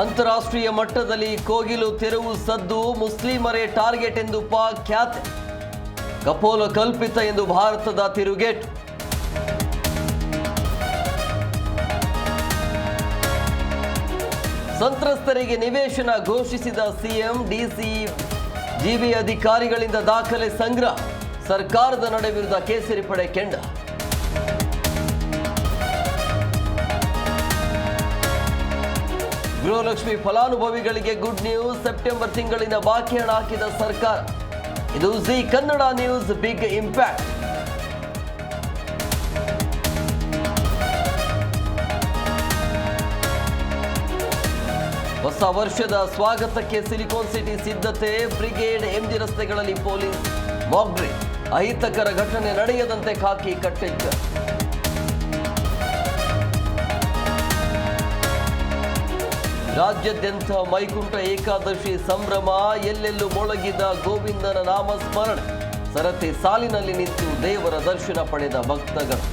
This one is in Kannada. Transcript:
ಅಂತಾರಾಷ್ಟ್ರೀಯ ಮಟ್ಟದಲ್ಲಿ ಕೋಗಿಲು ತೆರವು ಸದ್ದು ಮುಸ್ಲಿಮರೇ ಟಾರ್ಗೆಟ್ ಎಂದು ಪಾಕ್ ಖ್ಯಾತೆ. ಕಪೋಲ ಕಲ್ಪಿತ ಎಂದು ಭಾರತದ ತಿರುಗೇಟ್. ಸಂತ್ರಸ್ತರಿಗೆ ನಿವೇಶನ ಘೋಷಿಸಿದ ಸಿಎಂ, ಡಿಸಿ ಜಿಬಿ ಅಧಿಕಾರಿಗಳಿಂದ ದಾಖಲೆ ಸಂಗ್ರಹ. ಸರ್ಕಾರದ ನಡೆ ವಿರುದ್ಧ ಕೇಸರಿ ಪಡೆ ಕೆಂಡ. ಗೃಹಲಕ್ಷ್ಮಿ ಫಲಾನುಭವಿಗಳಿಗೆ ಗುಡ್ ನ್ಯೂಸ್. ಸೆಪ್ಟೆಂಬರ್ ತಿಂಗಳಿನ ಬಾಕಿ ಹಣ ಹಾಕಿದ ಸರ್ಕಾರ. ಇದು Zee Kannada news big impact. ಹೊಸ ವರ್ಷದ ಸ್ವಾಗತಕ್ಕೆ ಸಿಲಿಕಾನ್ ಸಿಟಿ ಸಿದ್ಧತೆ. ಬ್ರಿಗೇಡ್ ಎಂಜಿ ರಸ್ತೆಗಳಲ್ಲಿ ಪೊಲೀಸ್. ಮಾಕ್ಡ್ರಿ ಅಹಿತಕರ ಘಟನೆ ನಡೆಯದಂತೆ ಖಾಕಿ ಕಟ್ಟೆಚ್ಚರ. ರಾಜ್ಯಾದ್ಯಂತ ಮೈಕುಂಠ ಏಕಾದಶಿ ಸಂಭ್ರಮ ಎಲ್ಲೆಲ್ಲೂ ಮೊಳಗಿದ ಗೋವಿಂದನ ನಾಮಸ್ಮರಣೆ. ಸರತಿ ಸಾಲಿನಲ್ಲಿ ನಿಂತು ದೇವರ ದರ್ಶನ ಪಡೆದ ಭಕ್ತಗಳು.